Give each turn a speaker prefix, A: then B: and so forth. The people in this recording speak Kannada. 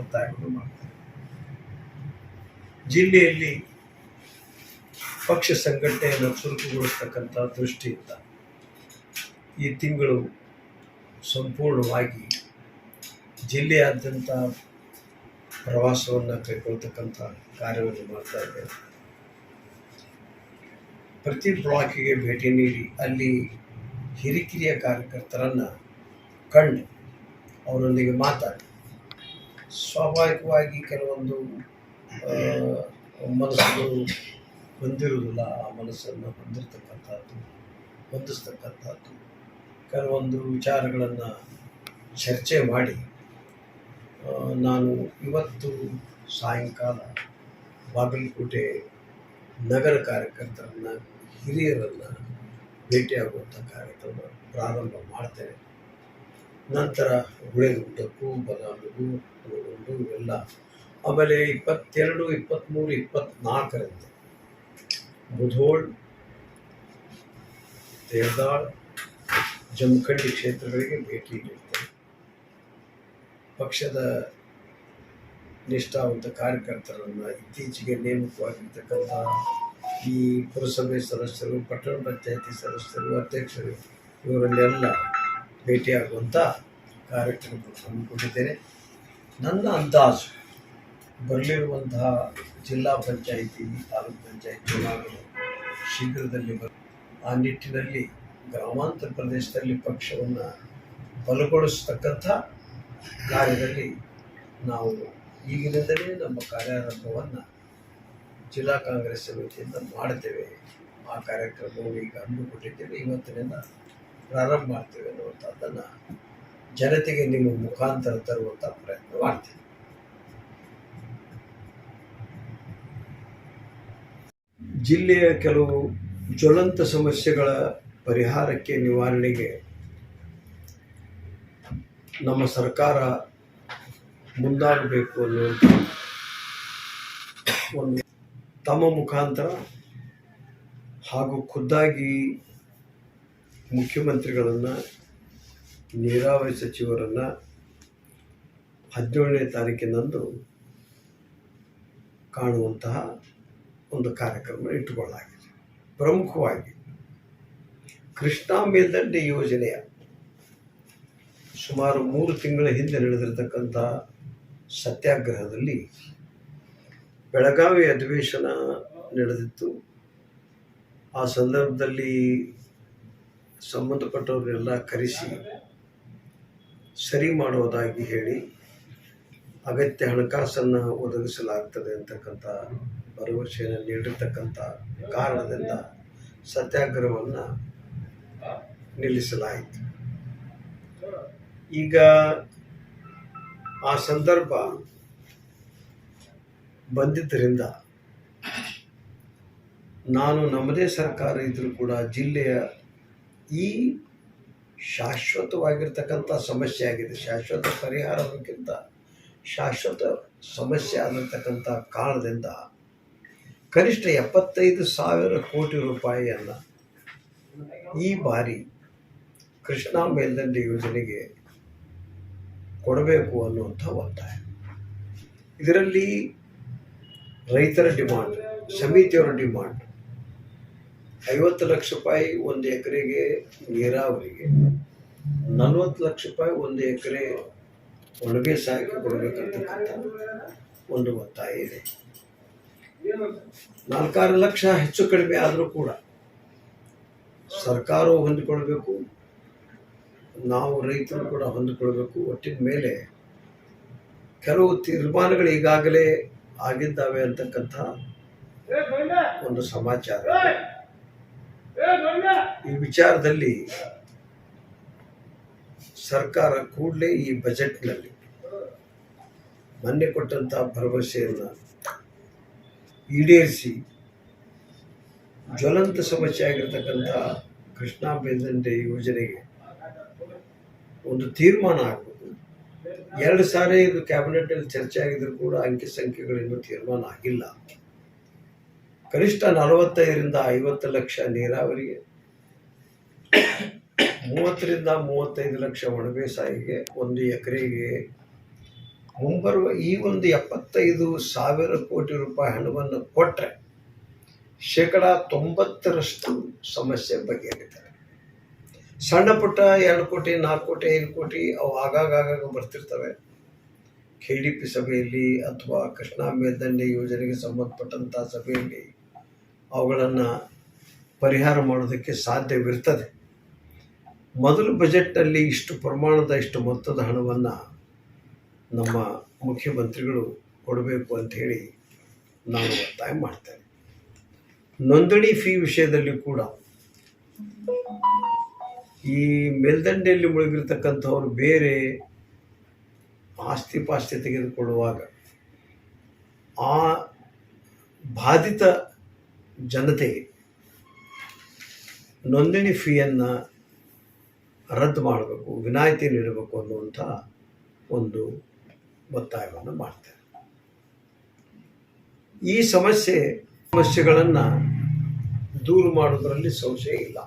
A: ಒತ್ತಾಯವನ್ನು ಮಾಡ್ತಾರೆ. ಜಿಲ್ಲೆಯಲ್ಲಿ ಪಕ್ಷ ಸಂಘಟನೆಯನ್ನು ಚುರುಕುಗೊಳಿಸ್ತಕ್ಕಂಥ ದೃಷ್ಟಿಯಿಂದ ಈ ತಿಂಗಳು ಸಂಪೂರ್ಣವಾಗಿ ಜಿಲ್ಲೆಯಾದ್ಯಂತ ಪ್ರವಾಸವನ್ನು ಕೈಗೊಳ್ತಕ್ಕಂಥ ಕಾರ್ಯವನ್ನು ಮಾಡ್ತಾ ಇದ್ದೇವೆ ಪ್ರತಿ ಬ್ಲಾಕಿಗೆ ಭೇಟಿ ನೀಡಿ ಅಲ್ಲಿ ಹಿರಿಕಿರಿಯ ಕಾರ್ಯಕರ್ತರನ್ನು ಕಂಡು ಅವರೊಂದಿಗೆ ಮಾತಾಡಿ. ಸ್ವಾಭಾವಿಕವಾಗಿ ಕೆಲವೊಂದು ಮನಸ್ಸು ಹೊಂದಿರುವುದಿಲ್ಲ. ಆ ಮನಸ್ಸನ್ನು ಹೊಂದಿರತಕ್ಕಂಥದ್ದು, ಹೊಂದಿಸ್ತಕ್ಕಂಥದ್ದು. ಕೆಲವೊಂದು ವಿಚಾರಗಳನ್ನು ಚರ್ಚೆ ಮಾಡಿ ನಾನು ಇವತ್ತು ಸಾಯಂಕಾಲ ಬಾಗಲಕೋಟೆ ನಗರ ಕಾರ್ಯಕರ್ತರನ್ನು, ಹಿರಿಯರನ್ನು ಭೇಟಿಯಾಗುವಂಥ ಕಾರ್ಯಕ್ರಮ ಪ್ರಾರಂಭ ಮಾಡ್ತೇನೆ. ನಂತರ ಉಳಿದುದ್ದಕ್ಕೂ ಬದಾಮಿಗೂ ಒಂದು ಇವೆಲ್ಲ ಆಮೇಲೆ ಇಪ್ಪತ್ತೆರಡು ಇಪ್ಪತ್ತ್ಮೂರು ಇಪ್ಪತ್ತ್ನಾಲ್ಕರಂದು ಬುಧೋಳ್ ದೇವದಾಳ್ ಜಮಖಂಡಿ ಕ್ಷೇತ್ರಗಳಿಗೆ ಭೇಟಿ ನೀಡ್ತೇನೆ. ಪಕ್ಷದ ನಿಷ್ಠಾವಂತ ಕಾರ್ಯಕರ್ತರನ್ನು ಇತ್ತೀಚೆಗೆ ನೇಮಕವಾಗಿರ್ತಕ್ಕಂಥ ಈ ಪುರಸಭೆ ಸದಸ್ಯರು, ಪಟ್ಟಣ ಪಂಚಾಯತಿ ಸದಸ್ಯರು, ಅಧ್ಯಕ್ಷರು, ಇವರನ್ನೆಲ್ಲ ಭೇಟಿಯಾಗುವಂಥ ಕಾರ್ಯಕ್ರಮ ನನ್ನ ಅಂದಾಜು ಬರಲಿರುವಂತಹ ಜಿಲ್ಲಾ ಪಂಚಾಯಿತಿ, ತಾಲೂಕು ಪಂಚಾಯತ್ ಚುನಾವಣೆ ಶೀಘ್ರದಲ್ಲಿ ಬರ ಆ ನಿಟ್ಟಿನಲ್ಲಿ ಗ್ರಾಮಾಂತರ ಪ್ರದೇಶದಲ್ಲಿ ಪಕ್ಷವನ್ನು ಬಲಗೊಳಿಸತಕ್ಕಂಥ ಕಾರ್ಯದಲ್ಲಿ ನಾವು ಈಗಿನಿಂದಲೇ ನಮ್ಮ ಕಾರ್ಯಾರಂಭವನ್ನು ಜಿಲ್ಲಾ ಕಾಂಗ್ರೆಸ್ ಸಮಿತಿಯಿಂದ ಮಾಡ್ತೇವೆ ಆ ಕಾರ್ಯಕ್ರಮವನ್ನು ಈಗ ಹಮ್ಮಿಕೊಂಡಿದ್ದೇವೆ. ಇವತ್ತಿನಿಂದ ಪ್ರಾರಂಭ ಮಾಡ್ತೇವೆ ಅನ್ನುವಂಥದ್ದನ್ನು ಜನತೆಗೆ ನಿಮ್ಮ ಮುಖಾಂತರ ತರುವಂತ ಪ್ರಯತ್ನ ಮಾಡ್ತೇವೆ ಜಿಲ್ಲೆಯ ಕೆಲವು ಜ್ವಲಂತ ಸಮಸ್ಯೆಗಳ ಪರಿಹಾರಕ್ಕೆ ನಿವಾರಣೆಗೆ ನಮ್ಮ ಸರ್ಕಾರ ಮುಂದಾಗಬೇಕು ಅನ್ನುವಂಥ ಒಂದು ತಮ್ಮ ಮುಖಾಂತರ ಹಾಗೂ ಖುದ್ದಾಗಿ ಮುಖ್ಯಮಂತ್ರಿಗಳನ್ನು ನೀರಾವರಿ ಸಚಿವರನ್ನು ಹದಿನೇಳನೇ ತಾರೀಕಿನಂದು ಕಾಣುವಂತಹ ಒಂದು ಕಾರ್ಯಕ್ರಮ ಇಟ್ಟುಕೊಳ್ಳಲಾಗಿದೆ. ಪ್ರಮುಖವಾಗಿ ಕೃಷ್ಣಾ ಮೇಲ್ದಂಡೆ ಯೋಜನೆಯ ಸುಮಾರು ಮೂರು ತಿಂಗಳ ಹಿಂದೆ ನಡೆದಿರತಕ್ಕಂಥ ಸತ್ಯಾಗ್ರಹದಲ್ಲಿ ಬೆಳಗಾವಿ ಅಧಿವೇಶನ ನಡೆದಿತ್ತು. ಆ ಸಂದರ್ಭದಲ್ಲಿ ಸಂಬಂಧಪಟ್ಟವರೆಲ್ಲ ಕರೆಸಿ ಸರಿ ಮಾಡುವುದಾಗಿ ಹೇಳಿ ಅಗತ್ಯ ಹಣಕಾಸನ್ನು ಒದಗಿಸಲಾಗ್ತದೆ ಅಂತಕ್ಕಂಥ ಭರವಸೆಯನ್ನು ನೀಡಿರ್ತಕ್ಕಂಥ ಕಾರಣದಿಂದ ಸತ್ಯಾಗ್ರಹವನ್ನು ನಿಲ್ಲಿಸಲಾಯಿತು. ಈಗ ಆ ಸಂದರ್ಭ ಬಂದಿದ್ದರಿಂದ ನಾನು ನಮ್ಮದೇ ಸರ್ಕಾರ ಇದ್ದರೂ ಕೂಡ ಜಿಲ್ಲೆಯ ಈ ಶಾಶ್ವತವಾಗಿರ್ತಕ್ಕಂಥ ಸಮಸ್ಯೆ ಆಗಿದೆ. ಶಾಶ್ವತ ಪರಿಹಾರಕ್ಕಿಂತ ಶಾಶ್ವತ ಸಮಸ್ಯೆ ಆಗಿರ್ತಕ್ಕಂಥ ಕಾರಣದಿಂದ ಕನಿಷ್ಠ ಎಪ್ಪತ್ತೈದು ಸಾವಿರ ಕೋಟಿ ರೂಪಾಯಿಯನ್ನು ಈ ಬಾರಿ ಕೃಷ್ಣಾ ಮೇಲ್ದಂಡೆ ಯೋಜನೆಗೆ ಕೊಡಬೇಕು ಅನ್ನುವಂಥ ಒತ್ತಾಯ. ಇದರಲ್ಲಿ ರೈತರ ಡಿಮಾಂಡ್, ಸಮಿತಿಯವರ ಡಿಮಾಂಡ್ ಐವತ್ತು ಲಕ್ಷ ರೂಪಾಯಿ ಒಂದು ಎಕರೆಗೆ ನೀರಾವರಿಗೆ ನಲವತ್ತು ಲಕ್ಷ ರೂಪಾಯಿ ಒಂದು ಎಕರೆ ಒಣಬೇಸಾಯಕ್ಕೆ ಕೊಡಬೇಕಂತಕ್ಕಂಥ ಒಂದು ಒತ್ತಾಯ ಇದೆ. ನಾಲ್ಕಾರು ಲಕ್ಷ ಹೆಚ್ಚು ಕಡಿಮೆ ಆದರೂ ಕೂಡ ಸರ್ಕಾರವು ಹೊಂದಿಕೊಳ್ಬೇಕು, ನಾವು ರೈತರು ಕೂಡ ಹೊಂದಿಕೊಳ್ಬೇಕು. ಒಟ್ಟಿನ ಮೇಲೆ ಕೆಲವು ತೀರ್ಮಾನಗಳು ಈಗಾಗಲೇ ಆಗಿದ್ದಾವೆ ಅಂತಕ್ಕಂಥ ಒಂದು ಸಮಾಚಾರ. ಈ ವಿಚಾರದಲ್ಲಿ ಸರ್ಕಾರ ಕೂಡಲೇ ಈ ಬಜೆಟ್ನಲ್ಲಿ ಮೊನ್ನೆ ಕೊಟ್ಟಂಥ ಭರವಸೆಯನ್ನು ಈಡೇರಿಸಿ ಜ್ವಲಂತ ಸಮಸ್ಯೆ ಆಗಿರ್ತಕ್ಕಂಥ ಕೃಷ್ಣಾ ಮೇಲ್ದಂಡೆ ಯೋಜನೆಗೆ ಒಂದು ತೀರ್ಮಾನ ಆಗಬೇಕು. ಎರಡು ಸಾರಿ ಇದು ಕ್ಯಾಬಿನೆಟಲ್ಲಿ ಚರ್ಚೆ ಆಗಿದ್ರು ಕೂಡ ಅಂಕಿ ಸಂಖ್ಯೆಗಳಿನ್ನೂ ತೀರ್ಮಾನ ಆಗಿಲ್ಲ. ಕನಿಷ್ಠ ನಲವತ್ತೈದರಿಂದ ಐವತ್ತು ಲಕ್ಷ ನೀರಾವರಿಗೆ ಮೂವತ್ತರಿಂದ ಮೂವತ್ತೈದು ಲಕ್ಷ ಒಣಬೇಸಾಯಿಗೆ ಒಂದು ಎಕರೆಗೆ ಮುಂಬರುವ ಈ ಒಂದು ಎಪ್ಪತ್ತೈದು ಸಾವಿರ ಕೋಟಿ ರೂಪಾಯಿ ಹಣವನ್ನು ಕೊಟ್ಟರೆ ಶೇಕಡ ತೊಂಬತ್ತರಷ್ಟು ಸಮಸ್ಯೆ ಬಗೆಹರಿತಾರೆ ಸಣ್ಣ ಪುಟ್ಟ ಎರಡು ಕೋಟಿ, ನಾಲ್ಕು ಕೋಟಿ, ಐದು ಕೋಟಿ ಅವು ಆಗಾಗ ಆಗಾಗ ಬರ್ತಿರ್ತವೆ. ಕೆ ಡಿ ಪಿ ಸಭೆಯಲ್ಲಿ ಅಥವಾ ಕೃಷ್ಣಾ ಮೇಲ್ದಂಡೆ ಯೋಜನೆಗೆ ಸಂಬಂಧಪಟ್ಟಂಥ ಸಭೆಯಲ್ಲಿ ಅವುಗಳನ್ನು ಪರಿಹಾರ ಮಾಡೋದಕ್ಕೆ ಸಾಧ್ಯವಿರ್ತದೆ. ಮೊದಲು ಬಜೆಟ್ನಲ್ಲಿ ಇಷ್ಟು ಪ್ರಮಾಣದ, ಇಷ್ಟು ಮೊತ್ತದ ಹಣವನ್ನು ನಮ್ಮ ಮುಖ್ಯಮಂತ್ರಿಗಳು ಕೊಡಬೇಕು ಅಂತ ಹೇಳಿ ನಾನು ಒತ್ತಾಯ ಮಾಡ್ತೇನೆ. ನೋಂದಣಿ ಫೀ ವಿಷಯದಲ್ಲಿ ಕೂಡ ಈ ಮೇಲ್ದಂಡೆಯಲ್ಲಿ ಮುಳುಗಿರ್ತಕ್ಕಂಥವ್ರು ಬೇರೆ ಆಸ್ತಿ ಪಾಸ್ತಿ ತೆಗೆದುಕೊಳ್ಳುವಾಗ ಆ ಬಾಧಿತ ಜನತೆಗೆ ನೋಂದಣಿ ಫೀಯನ್ನು ರದ್ದು ಮಾಡಬೇಕು, ವಿನಾಯಿತಿ ನೀಡಬೇಕು ಅನ್ನುವಂಥ ಒಂದು ಒತ್ತಾಯವನ್ನು ಮಾಡ್ತಾರೆ ಈ ಸಮಸ್ಯೆ, ಸಮಸ್ಯೆಗಳನ್ನು ದೂರು ಮಾಡೋದರಲ್ಲಿ ಸಂಶಯ ಇಲ್ಲ.